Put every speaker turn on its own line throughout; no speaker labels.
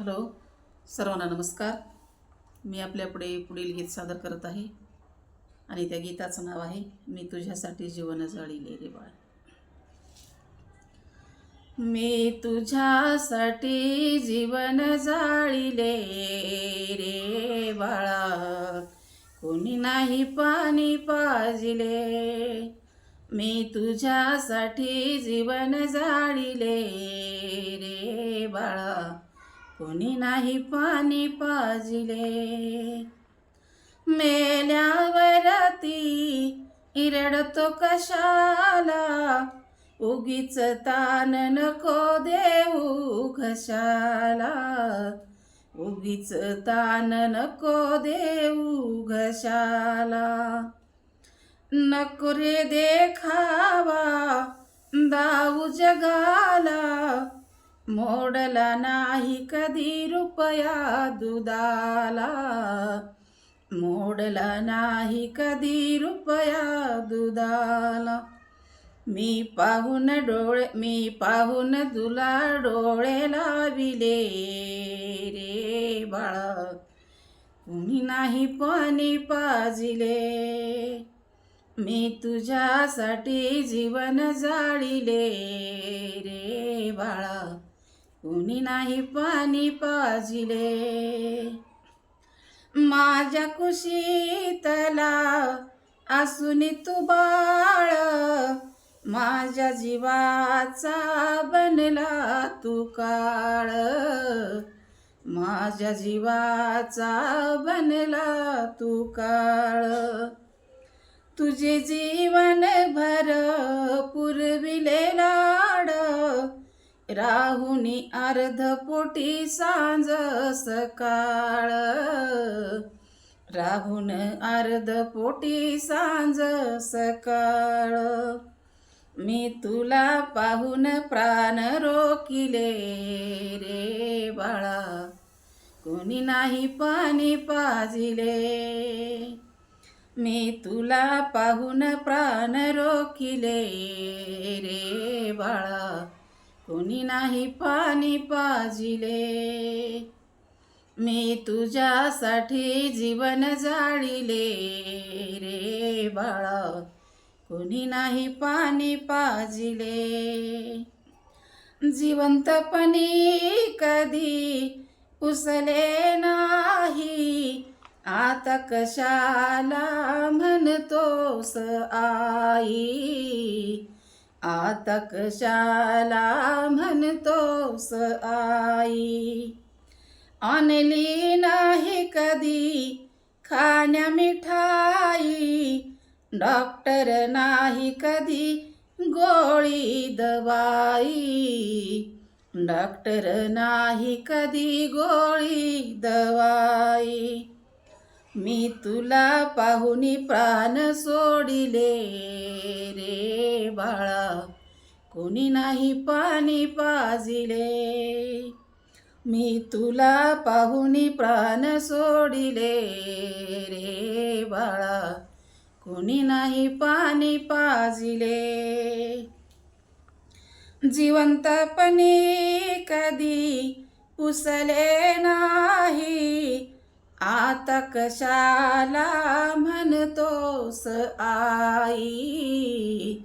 Hello सर्वांना नमस्कार. मी आपल्यापुढे पुढील गीत सादर करत आहे आणि त्या गीताचं नाव आहे मी तुझ्यासाठी जीवन जळीले रे बाळ. मी तुझ्यासाठी जीवन जाळीले रे बाळा. कोणी नाही पाणी पाजिले. मी तुझ्यासाठी जीवन जाळीले रे बाळा. कोणी नाही पाणी पाजिले. मेल्यावरती इरडतो कशाला? उगीच तान नको देऊ घशाला. उगीच तान नको देऊ घशाला. नको रे देखावा दाऊ जगाला. मोडला नाही कधी रुपया दुधाला. मोडला नाही कधी रुपया दुधाला. मी पाहून डोळे मी पाहून तुला डोळे लाविले रे बाळा. कुणी नाही पाणी पाजिले. मी तुझ्यासाठी जीवन जाळीले रे बाळा. कुणी नाही पाणी पाजिले. माझ्या कुशीतला असून तू बाळ माझ्या जीवाचा बनला तू काळ. माझ्या जीवाचा बनला तू काळ. तुझे जीवन भर पुरविले लाड राहुनी अर्ध पोटी सांज सकाळ. राहून अर्ध पोटी सांज सकाळ. मी तुला पाहून प्राण रोकिले रे बाळा. कोणी नाही पाणी पाजिले. मी तुला पाहून प्राण रोकिले रे बाळा. कोणी नाही पाणी पाजिले. मी तुझ्यासाठी जीवन जाळीले रे बाळा. कोणी नाही पाणी पाजिले. जिवंतपणी कधी पुसले नाही. आता कशाला म्हणतोस आई? आता कशाला म्हणतोस आई. आणली नाही कधी खाण्या मिठाई. डॉक्टर नाही कधी गोळी दवाई. डॉक्टर नाही कधी गोळी दवाई. मी तुला पाहुनी प्राण सोडिले रे बाळा. कोणी नाही पाणी पाजिले. मी तुला पाहुनी प्राण सोडिले रे बाळा. कोणी नाही पाणी पाजिले. जिवंतपणी कधी पुसले नाही. आता कशाला म्हणतोस आई?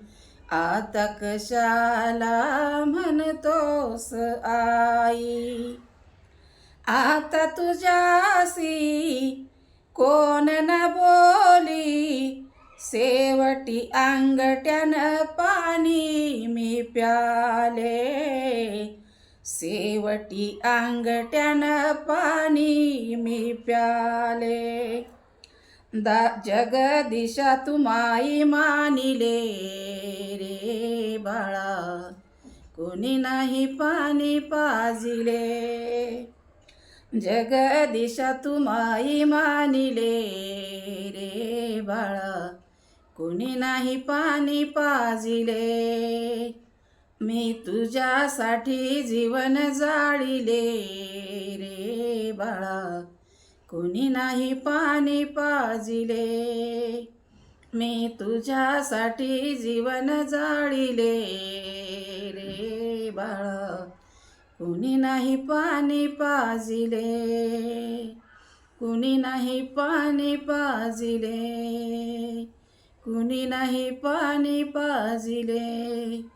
आता कशाला म्हणतोस आई? आता तुझ्यासी कोण न बोली? शेवटी अंगठ्यानं पाणी मी प्याले. शेवटी अंगठ्यानं पाणी मी प्याले. दा जगदिशा तुमाई मानिले रे बाळा. कोणी नाही पाणी पाजिले. जगदिशा तुमाई मानिले रे बाळा. कोणी नाही पाणी पाजिले. मी तुझ्यासाठी जीवन जाळीले रे बाळा. कोणी नाही पाणी पाजिले. मी तुझ्यासाठी जीवन जाळीले रे बाळा. कुणी नाही पाणी पाजिले. कुणी नाही पाणी पाजिले. कुणी नाही पाणी पाजिले.